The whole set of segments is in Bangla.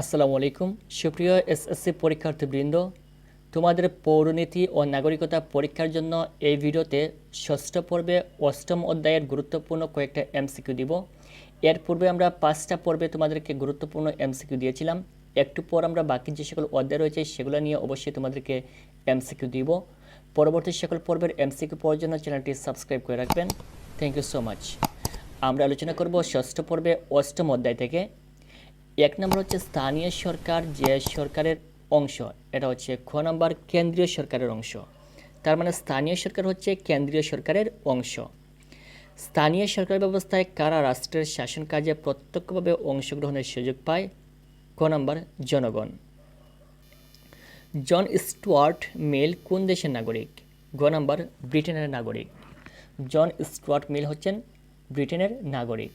আসসালামু আলাইকুম। সুপ্রিয় এসএসসি পরীক্ষার্থীবৃন্দ, তোমাদের পৌরনীতি ও নাগরিকতা পরীক্ষার জন্য এই ভিডিওতে ষষ্ঠ পর্বে অষ্টম অধ্যায়ের গুরুত্বপূর্ণ কয়েকটা এমসিকিউ দিব। এর পূর্বে আমরা পাঁচটা পর্বে তোমাদেরকে গুরুত্বপূর্ণ এমসিকিউ দিয়েছিলাম। একটু পর আমরা বাকি যে সকল অধ্যায় রয়েছে সেগুলো নিয়ে অবশ্যই তোমাদেরকে এমসিকিউ দিব। পরবর্তী সকল পর্বের এমসিকিউ পাওয়ার জন্য চ্যানেলটি সাবস্ক্রাইব করে রাখবেন। থ্যাংক ইউ সো মাচ আমরা আলোচনা করব ষষ্ঠ পর্বে অষ্টম অধ্যায় থেকে। এক নম্বর হচ্ছে স্থানীয় সরকার যে সরকারের অংশ, এটা হচ্ছে খ নম্বর কেন্দ্রীয় সরকারের অংশ। তার মানে স্থানীয় সরকার হচ্ছে কেন্দ্রীয় সরকারের অংশ। স্থানীয় সরকার ব্যবস্থায় কারা রাষ্ট্রের শাসন কাজে প্রত্যক্ষভাবে অংশগ্রহণের সুযোগ পায়? ক নম্বর জনগণ। জন স্টুয়ার্ট মিল কোন দেশের নাগরিক? গ নম্বর ব্রিটেনের নাগরিক। জন স্টুয়ার্ট মিল হচ্ছেন ব্রিটেনের নাগরিক।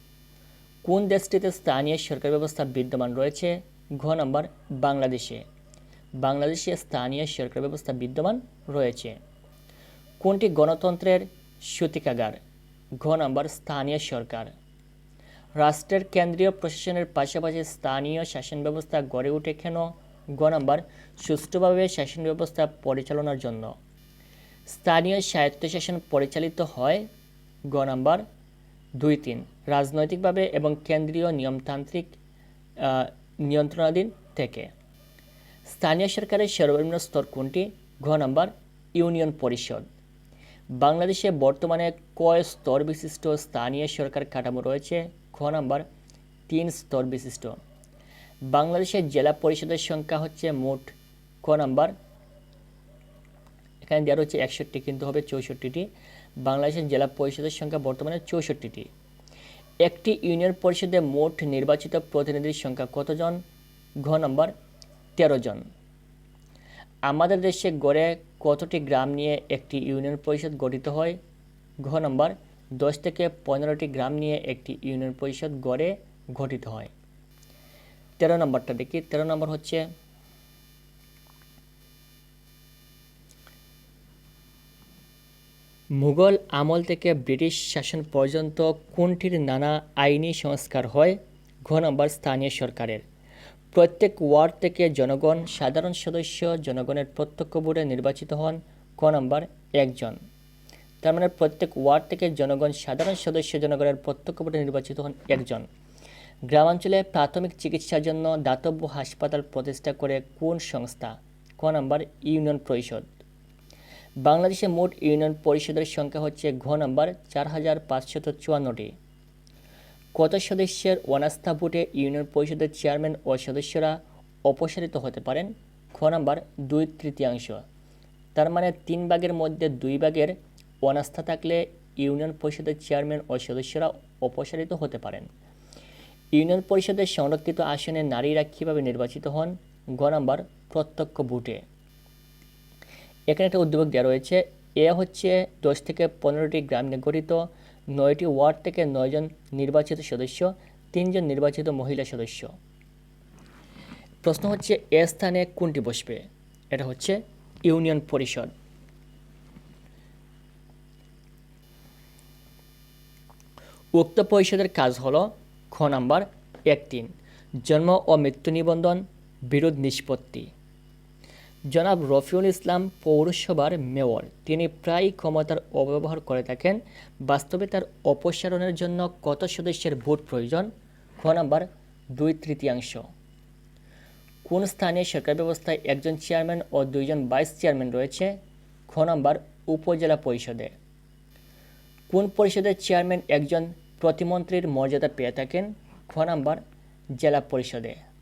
কোন দেশটিতে স্থানীয় সরকার ব্যবস্থা বিদ্যমান রয়েছে? ঘ নম্বর, বাংলাদেশে। বাংলাদেশে স্থানীয় সরকার ব্যবস্থা বিদ্যমান রয়েছে। কোনটি গণতন্ত্রের সূতিকাগার? ঘ নম্বর, স্থানীয় সরকার। রাষ্ট্রের কেন্দ্রীয় প্রশাসনের পাশাপাশি স্থানীয় শাসন ব্যবস্থা গড়ে ওঠে কেন? গ নম্বর, সুষ্ঠুভাবে শাসন ব্যবস্থা পরিচালনার জন্য। স্থানীয় স্বায়ত্তশাসন পরিচালিত হয়? গ নম্বর দুই তিন, রাজনৈতিকভাবে এবং কেন্দ্রীয় নিয়মতান্ত্রিক নিয়ন্ত্রণাধীন থেকে। স্থানীয় সরকারের সর্বনিম্ন স্তর কোনটি? ঘ নম্বর, ইউনিয়ন পরিষদ। বাংলাদেশে বর্তমানে কয় স্তর বিশিষ্ট স্থানীয় সরকার কাঠামো রয়েছে? খ নম্বর, তিন স্তর বিশিষ্ট। বাংলাদেশের জেলা পরিষদের সংখ্যা হচ্ছে মোট ক নম্বর। এখানে দেওয়া রয়েছে একষট্টি, কিন্তু হবে চৌষট্টিটি। বাংলাদেশের জেলা পরিষদের সংখ্যা বর্তমানে চৌষট্টিটি। একটি ইউনিয়ন পরিষদে মোট নির্বাচিত প্রতিনিধির সংখ্যা কতজন? ঘ নম্বর, তেরো জন। আমাদের দেশে গড়ে কতটি গ্রাম নিয়ে একটি ইউনিয়ন পরিষদ গঠিত হয়? ঘ নম্বর, দশ থেকে পনেরোটি গ্রাম নিয়ে একটি ইউনিয়ন পরিষদ গড়ে গঠিত হয়। তেরো নম্বরটা দেখি। তেরো নম্বর হচ্ছে মুঘল আমল থেকে ব্রিটিশ শাসন পর্যন্ত কোনটির নানা আইনি সংস্কার হয়? ঘ নম্বর, স্থানীয় সরকারের। প্রত্যেক ওয়ার্ড থেকে জনগণ, সাধারণ সদস্য, জনগণের প্রত্যক্ষ ভোটে নির্বাচিত হন। ক নম্বর, একজন। তার মানে প্রত্যেক ওয়ার্ড থেকে জনগণ, সাধারণ সদস্য, জনগণের প্রত্যক্ষ ভোটে নির্বাচিত হন একজন। গ্রামাঞ্চলে প্রাথমিক চিকিৎসার জন্য দাতব্য হাসপাতাল প্রতিষ্ঠা করে কোন সংস্থা? ক নম্বর, ইউনিয়ন পরিষদ। বাংলাদেশে মোট ইউনিয়ন পরিষদের সংখ্যা হচ্ছে ঘ নম্বর চার হাজার পাঁচশত চুয়ান্নটি। কত সদস্যের অনাস্থা ভোটে ইউনিয়ন পরিষদের চেয়ারম্যান ও সদস্যরা অপসারিত হতে পারেন? খ নম্বর দুই তৃতীয়াংশ। তার মানে তিন ভাগের মধ্যে দুই ভাগের অনাস্থা থাকলে ইউনিয়ন পরিষদের চেয়ারম্যান ও সদস্যরা অপসারিত হতে পারেন। ইউনিয়ন পরিষদের সংরক্ষিত আসনে নারীরা কীভাবে নির্বাচিত হন? গ নম্বর প্রত্যক্ষ ভোটে। এখানে একটা উদ্যোগ দেওয়া রয়েছে। এ হচ্ছে দশ থেকে পনেরোটি গ্রাম নিয়ে গঠিত নয়টি ওয়ার্ড থেকে নয়জন নির্বাচিত সদস্য তিনজন নির্বাচিত মহিলা সদস্য। প্রশ্ন হচ্ছে, এ স্থানে কোনটি বসবে? এটা হচ্ছে ইউনিয়ন পরিষদ। উক্ত পরিষদের কাজ হলো, খ নাম্বার এক তিন জন্ম ও মৃত্যু নিবন্ধন, বিরোধ নিষ্পত্তি। জনাব রফিউল ইসলাম পৌরসভার মেয়র। তিনি প্রায় ক্ষমতার অব্যবহার করে থাকেন। বাস্তবে তার অপসারণের জন্য কত সদস্যের ভোট প্রয়োজন? খ নাম্বার, দুই তৃতীয়াংশ। কোন স্থানীয় সরকার ব্যবস্থায় একজন চেয়ারম্যান ও দুইজন ভাইস চেয়ারম্যান রয়েছে? খ নাম্বার, উপজেলা পরিষদে। কোন পরিষদের চেয়ারম্যান একজন প্রতিমন্ত্রীর মর্যাদা পেয়ে থাকেন? খ নাম্বার, জেলা পরিষদে।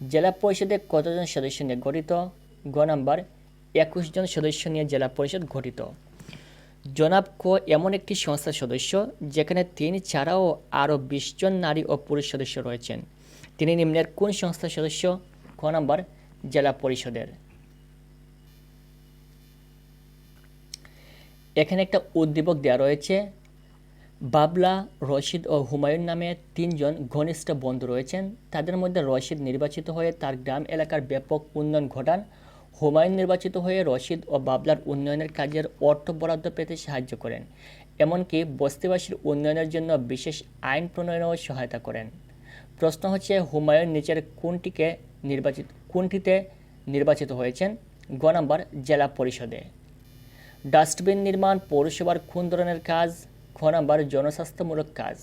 জেলা পরিষদে কতজন সদস্য নিয়ে গঠিত? গ নাম্বার, একুশ জন সদস্য নিয়ে জেলা পরিষদ গঠিত। জনাব ক এমন একটি সংস্থার সদস্য, যেখানে তিনি ছাড়াও আরও বিশ জন নারী ও পুরুষ সদস্য রয়েছেন। তিনি নিম্নের কোন সংস্থার সদস্য? ক নাম্বার, জেলা পরিষদের। এখানে একটা উদ্দীপক দেওয়া রয়েছে বাবলা, রশিদ ও হুমায়ুন নামে তিনজন ঘনিষ্ঠ বন্ধু রয়েছেন। তাদের মধ্যে রশিদ নির্বাচিত হয়ে তার গ্রাম এলাকার ব্যাপক উন্নয়ন ঘটান। হুমায়ুন নির্বাচিত হয়ে রশিদ ও বাবলার উন্নয়নের কাজের অর্থ বরাদ্দ পেতে সাহায্য করেন, এমনকি বস্তিবাসীর উন্নয়নের জন্য বিশেষ আইন প্রণয়নেও সহায়তা করেন। প্রশ্ন হচ্ছে, হুমায়ুন নিচের কোনটিকে নির্বাচিত কোনটিতে নির্বাচিত হয়েছেন? গ নাম্বার, জেলা পরিষদে। ডাস্টবিন নির্মাণ, পৌরসভার কোন ধরনের কাজ। খ নাম্বার জনস্বাস্থ্যমূলক কাজ।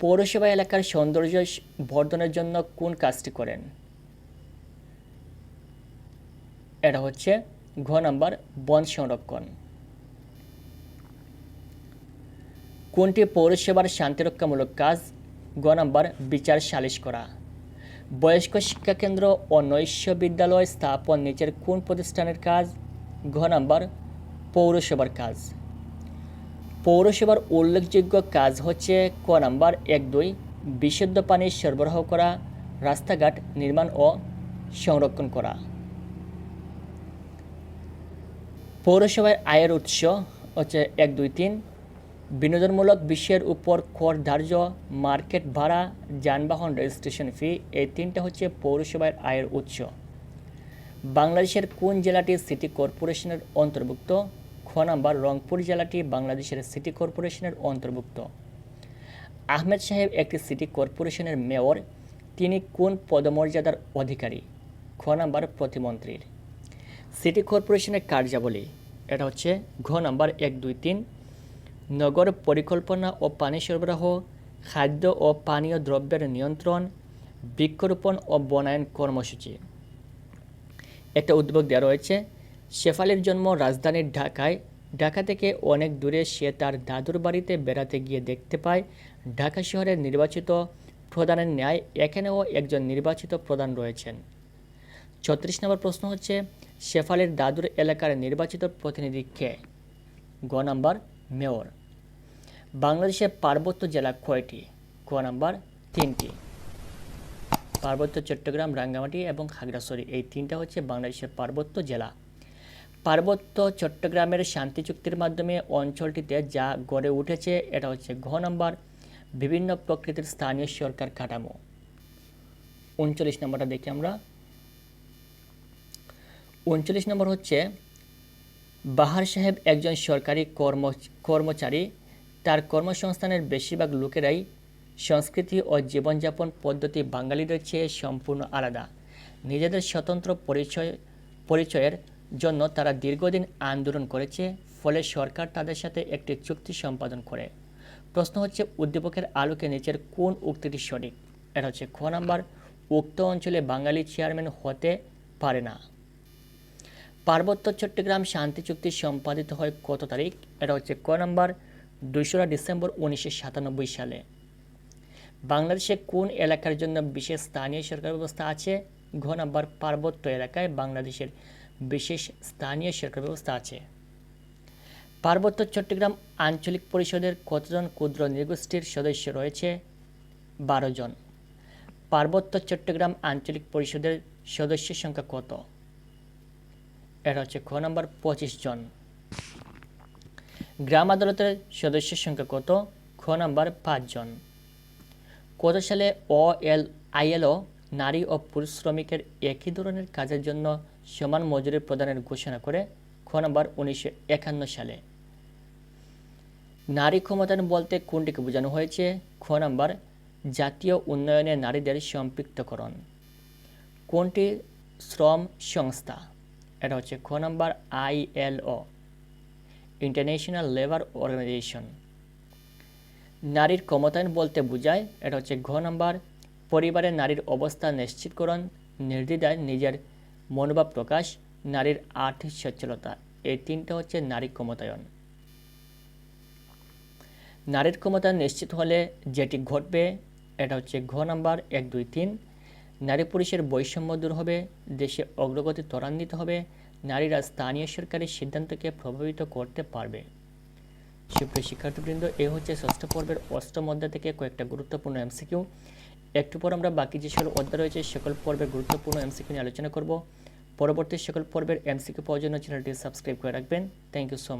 পৌরসভা এলাকার সৌন্দর্য বর্ধনের জন্য কোন কাজটি করেন? এটা হচ্ছে ঘ নাম্বার বন সংরক্ষণ। কোনটি পৌরসভার শান্তিরক্ষামূলক কাজ? গ নাম্বার বিচার সালিশ করা। বয়স্ক শিক্ষা কেন্দ্র ও নৈশ বিদ্যালয় স্থাপন নিচের কোন প্রতিষ্ঠানের কাজ? ঘ নাম্বার পৌরসভার কাজ। পৌরসভার উল্লেখযোগ্য কাজ হচ্ছে ক নাম্বার এক দুই বিশুদ্ধ পানি সরবরাহ করা, রাস্তাঘাট নির্মাণ ও সংরক্ষণ করা। পৌরসভার আয়ের উৎস হচ্ছে এক দুই তিন। বিনোদনমূলক বিষয়ের উপর কর ধার্য, মার্কেট ভাড়া, যানবাহন রেজিস্ট্রেশন ফি এই তিনটা হচ্ছে পৌরসভার আয়ের উৎস। বাংলাদেশের কোন জেলাটি সিটি কর্পোরেশনের অন্তর্ভুক্ত? খ নাম্বার রংপুর জেলাটি বাংলাদেশের সিটি কর্পোরেশনের অন্তর্ভুক্ত। আহমেদ সাহেব একটি সিটি কর্পোরেশনের মেয়র, তিনি কোন পদমর্যাদার অধিকারী? খ নাম্বার প্রতিমন্ত্রীর। সিটি কর্পোরেশনের কার্যাবলী, এটা হচ্ছে ঘ নাম্বার এক দুই তিন, নগর পরিকল্পনা ও পানি সরবরাহ, খাদ্য ও পানীয় দ্রব্যের নিয়ন্ত্রণ, বৃক্ষরোপণ ও বনায়ন কর্মসূচি। একটা উদ্যোগ দেওয়া রয়েছে শেফালির জন্ম রাজধানীর ঢাকায়। ঢাকা থেকে অনেক দূরে সে তার দাদুর বাড়িতে বেড়াতে গিয়ে দেখতে পায়। ঢাকা শহরের নির্বাচিত প্রধানের ন্যায় এখানেও একজন নির্বাচিত প্রধান রয়েছেন। ছত্রিশ নম্বর প্রশ্ন হচ্ছে, শেফালির দাদুর এলাকার নির্বাচিত প্রতিনিধি কে? গ নাম্বার, মেয়র। বাংলাদেশের পার্বত্য জেলা কয়টি? ক নাম্বার, তিনটি। পার্বত্য চট্টগ্রাম, রাঙ্গামাটি এবং খাগড়াছড়ি। এই তিনটা হচ্ছে বাংলাদেশের পার্বত্য জেলা। পার্বত্য চট্টগ্রামের শান্তি চুক্তির মাধ্যমে অঞ্চলটিতে যা গড়ে উঠেছে, এটা হচ্ছে ঘ নাম্বার। বিভিন্ন প্রকৃতির স্থানীয় সরকার কাঠামো। উনচল্লিশ নম্বরটা দেখি আমরা। উনচল্লিশ নম্বর হচ্ছে, বাহার সাহেব একজন সরকারি কর্ম, কর্মচারী। তার কর্মসংস্থানের বেশিরভাগ লোকেরাই সংস্কৃতি ও জীবনযাপন পদ্ধতি বাঙালিদের চেয়ে সম্পূর্ণ আলাদা। নিজেদের স্বতন্ত্র পরিচয়, পরিচয়ের জন্য তারা দীর্ঘদিন আন্দোলন করেছে, ফলে সরকার তাদের সাথে একটি চুক্তি সম্পাদন করে। প্রশ্ন হচ্ছে, উদ্দীপকের আলোকে নিচের কোন উক্তিটি সঠিক? এটা হচ্ছে খ নাম্বার, উক্ত অঞ্চলে বাঙালি চেয়ারম্যান হতে পারে না। পার্বত্য চট্টগ্রাম শান্তি চুক্তি সম্পাদিত হয় কত তারিখ? এটা হচ্ছে ক নাম্বার, দুইশোরা ডিসেম্বর উনিশশো সাতানব্বই সালে। বাংলাদেশে কোন এলাকার জন্য বিশেষ স্থানীয় সরকার ব্যবস্থা আছে? ঘ নাম্বার, পার্বত্য এলাকায় বাংলাদেশের বিশেষ স্থানীয় সরকার ব্যবস্থা আছে। পার্বত্য চট্টগ্রাম আঞ্চলিক পরিষদের কতজন ক্ষুদ্র নৃগোষ্ঠীর সদস্য রয়েছে? বারো জন। পার্বত্য চট্টগ্রাম আঞ্চলিক পরিষদের সদস্যের সংখ্যা কত? এটা হচ্ছে খ নাম্বার, পঁচিশ জন। গ্রাম আদালতের সদস্যের সংখ্যা কত? খ নাম্বার পাঁচজন কত সালে অ, এল আইএলও নারী ও পুরুষ শ্রমিকের একই ধরনের কাজের জন্য সমান মজুরি প্রদানের ঘোষণা করে খ নাম্বার উনিশশো সালে। নারী ক্ষমতায়ন বলতে কোনটিকে বোঝানো হয়েছে? খ নাম্বার, জাতীয় উন্নয়নে নারীদের সম্পৃক্তকরণ। কোনটি? শ্রম সংস্থা। এটা হচ্ছে খ number ILO international labour organisation. নারীর ক্ষমতায়ন বলতে বোঝায়, এটা হচ্ছে ঘ নম্বর পরিবারে নারীর অবস্থা নিশ্চিতকরণ, নির্দ্বিধায় নিজের মনোভাব প্রকাশ, নারীর আর্থিক সচ্ছলতা। এই তিনটা হচ্ছে নারী ক্ষমতায়ন। নারীর ক্ষমতায়ন নিশ্চিত হলে যেটি ঘটবে, এটা হচ্ছে ঘ নাম্বার, এক, দুই, তিন। নারী পুরুষের বৈষম্য দূর হবে, দেশে অগ্রগতি ত্বরান্বিত হবে, নারীরা স্থানীয় সরকারের সিদ্ধান্তকে প্রভাবিত করতে পারবে। সুপ্রিয় শিক্ষার্থীবৃন্দ, এ হচ্ছে ষষ্ঠ পর্বের অষ্টম অধ্যায় থেকে কয়েকটা গুরুত্বপূর্ণ এমসিকিউ। একটু পর আমরা বাকি যে সকল অধ্যায় রয়েছে, সকল পর্বের গুরুত্বপূর্ণ এমসিকিউ নিয়ে আলোচনা করব। পরবর্তী সকল পর্বের এমসিকিউ পাওয়ার জন্য চ্যানেলটি সাবস্ক্রাইব করে রাখবেন। Thank you so much